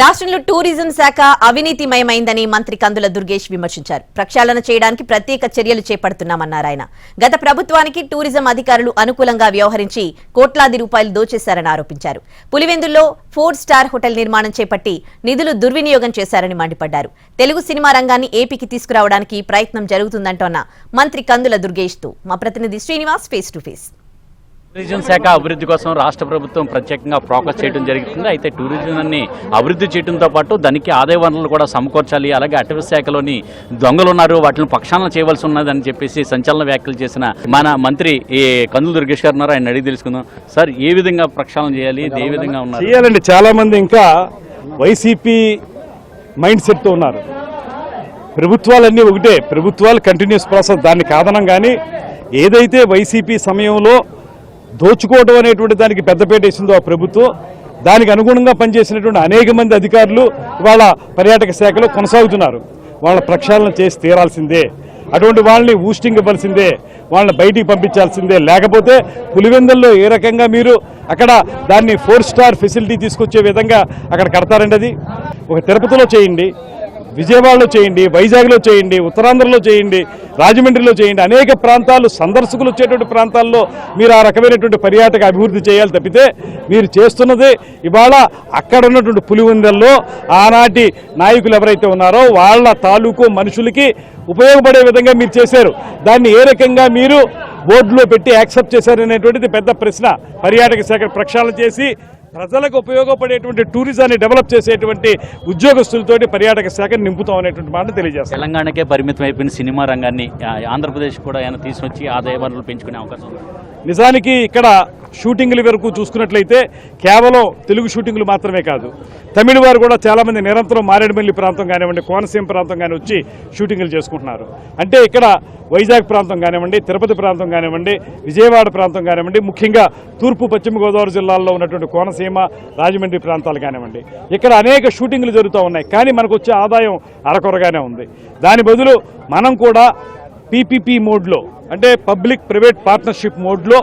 రాష్ట్రంలో టూరిజం శాఖ అవినీతిమయమైందని మంత్రి కందుల దుర్గేష్ విమర్శించారు. ప్రక్షాళన చేయడానికి ప్రత్యేక చర్యలు చేపడుతున్నామన్నారు ఆయన. గత ప్రభుత్వానికి టూరిజం అధికారులు అనుకూలంగా వ్యవహరించి కోట్లాది రూపాయలు దోచేశారని ఆరోపించారు. పులివెందుల్లో ఫోర్ స్టార్ హోటల్ నిర్మాణం చేపట్టి నిధులు దుర్వినియోగం చేశారని మండిపడ్డారు. తెలుగు సినిమా రంగాన్ని ఏపీకి తీసుకురావడానికి ప్రయత్నం జరుగుతుందంటోన్న మంత్రి కందుల దుర్గేష్తో మా ప్రతినిధి Srinivas face to face. Tourism శాఖ అభివృద్ధి కోసం రాష్ట్ర ప్రభుత్వం ప్రత్యేకంగా ఫోకస్ చేయడం జరుగుతుంది. అయితే టూరిజాన్ని అభివృద్ధి చేయడంతో పాటు దానికి ఆదాయ వనరులు కూడా సమకూర్చాలి. అలాగే అటవీ శాఖలోని దొంగలు ఉన్నారు. వాటిని పక్షాలను చేయవలసి ఉన్నదని చెప్పేసి సంచలన వ్యాఖ్యలు చేసిన మన మంత్రి ఈ కందుల దుర్గేష్ గారు ఉన్నారు. ఆయన అడిగి తెలుసుకుందాం. సార్ ఏ విధంగా ప్రక్షాళన చేయాలి? ఏ విధంగా ఉన్నారు? చేయాలండి. చాలా మంది ఇంకా వైసీపీ మైండ్ సెట్తో ఉన్నారు. ప్రభుత్వాలన్నీ ఒకటే. ప్రభుత్వాలు కంటిన్యూస్ ప్రాసెస్ దాన్ని కాదనం కానీ ఏదైతే వైసీపీ సమయంలో దోచుకోవడం అనేటువంటి దానికి పెద్దపేట వేసిందో ఆ ప్రభుత్వం. దానికి అనుగుణంగా పనిచేసినటువంటి అనేక మంది అధికారులు ఇవాళ పర్యాటక శాఖలో కొనసాగుతున్నారు. వాళ్ళ ప్రక్షాళన చేసి తీరాల్సిందే. అటువంటి వాళ్ళని ఊస్టింగ్ ఇవ్వాల్సిందే. వాళ్ళని బయటికి పంపించాల్సిందే. లేకపోతే పులివెందుల్లో ఏ రకంగా మీరు అక్కడ దాన్ని ఫోర్ స్టార్ ఫెసిలిటీ తీసుకొచ్చే విధంగా అక్కడ కడతారండి అది? ఒక తిరుపతిలో చేయండి. విజయవాడలో చేయండి వైజాగ్లో చేయండి ఉత్తరాంధ్రలో చేయండి రాజమండ్రిలో చేయండి అనేక ప్రాంతాలు సందర్శకులు వచ్చేటువంటి ప్రాంతాల్లో మీరు ఆ రకమైనటువంటి పర్యాటక అభివృద్ధి చేయాలి తప్పితే మీరు చేస్తున్నది ఇవాళ అక్కడ ఉన్నటువంటి పులివెందల్లో ఆనాటి నాయకులు ఎవరైతే ఉన్నారో వాళ్ళ తాలూకు మనుషులకి ఉపయోగపడే విధంగా మీరు చేశారు. దాన్ని ఏ రకంగా మీరు బోర్డులో పెట్టి యాక్సెప్ట్ చేశారనేటువంటిది పెద్ద ప్రశ్న. పర్యాటక శాఖ ప్రక్షాళన చేసి ప్రజలకు ఉపయోగపడేటువంటి టూరిజాన్ని డెవలప్ చేసేటువంటి ఉద్యోగస్తులతోటి పర్యాటక శాఖను నింపుతాం అనేటువంటి మాట తెలియజేస్తాం. తెలంగాణకే పరిమితం అయిపోయిన సినిమా రంగాన్ని ఆంధ్రప్రదేశ్ కూడా ఆయన తీసుకొచ్చి ఆదాయ వనరులు పెంచుకునే అవకాశం ఉంది. నిజానికి ఇక్కడ షూటింగ్ల వరకు చూసుకున్నట్లయితే కేవలం తెలుగు షూటింగ్లు మాత్రమే కాదు. తమిళ వారు కూడా చాలామంది నిరంతరం మారేడుమల్లి ప్రాంతం కానివ్వండి కోనసీమ ప్రాంతం కానీ వచ్చి షూటింగ్లు చేసుకుంటున్నారు. అంటే ఇక్కడ వైజాగ్ ప్రాంతం కానివ్వండి తిరుపతి ప్రాంతం కానివ్వండి విజయవాడ ప్రాంతం కానివ్వండి ముఖ్యంగా తూర్పు పశ్చిమ గోదావరి జిల్లాల్లో ఉన్నటువంటి కోనసీమ రాజమండ్రి ప్రాంతాలు కానివ్వండి. ఇక్కడ అనేక షూటింగ్లు జరుగుతూ ఉన్నాయి. కానీ మనకు వచ్చే ఆదాయం అరకొరగానే ఉంది. దాని బదులు మనం కూడా పీపీపీ మోడ్లో అంటే పబ్లిక్ ప్రైవేట్ పార్ట్నర్షిప్ మోడ్లో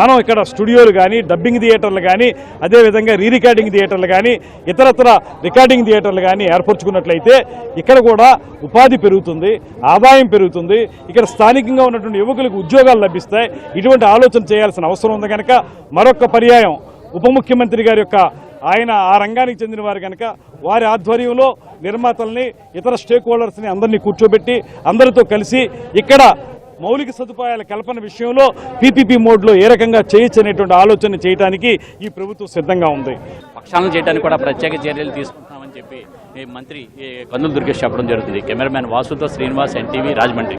మనం ఇక్కడ స్టూడియోలు కానీ డబ్బింగ్ థియేటర్లు కానీ అదేవిధంగా రీ రికార్డింగ్ థియేటర్లు కానీ ఇతరత్ర రికార్డింగ్ థియేటర్లు కానీ ఏర్పరచుకున్నట్లయితే ఇక్కడ కూడా ఉపాధి పెరుగుతుంది ఆదాయం పెరుగుతుంది. ఇక్కడ స్థానికంగా ఉన్నటువంటి యువకులకు ఉద్యోగాలు లభిస్తాయి. ఇటువంటి ఆలోచన చేయాల్సిన అవసరం ఉంది కనుక మరొక పర్యాయం. ఉప ముఖ్యమంత్రి గారి యొక్క ఆయన ఆ రంగానికి చెందిన వారు కనుక వారి ఆధ్వర్యంలో నిర్మాతల్ని ఇతర స్టేక్ హోల్డర్స్ని అందరినీ కూర్చోబెట్టి అందరితో కలిసి ఇక్కడ మౌలిక సదుపాయాల కల్పన విషయంలో పీపీపీ మోడ్లో ఏ రకంగా చేయొచ్చు అనేటువంటి ఆలోచన చేయడానికి ఈ ప్రభుత్వం సిద్ధంగా ఉంది. పక్షాలను చేయడానికి కూడా ప్రత్యేక చర్యలు తీసుకుంటున్నామని చెప్పి మంత్రి కందులు దుర్గేష్ చెప్పడం జరుగుతుంది. కెమెరామ్యాన్ వాసుతో శ్రీనివాస్ ఎన్టీవీ రాజమండ్రి.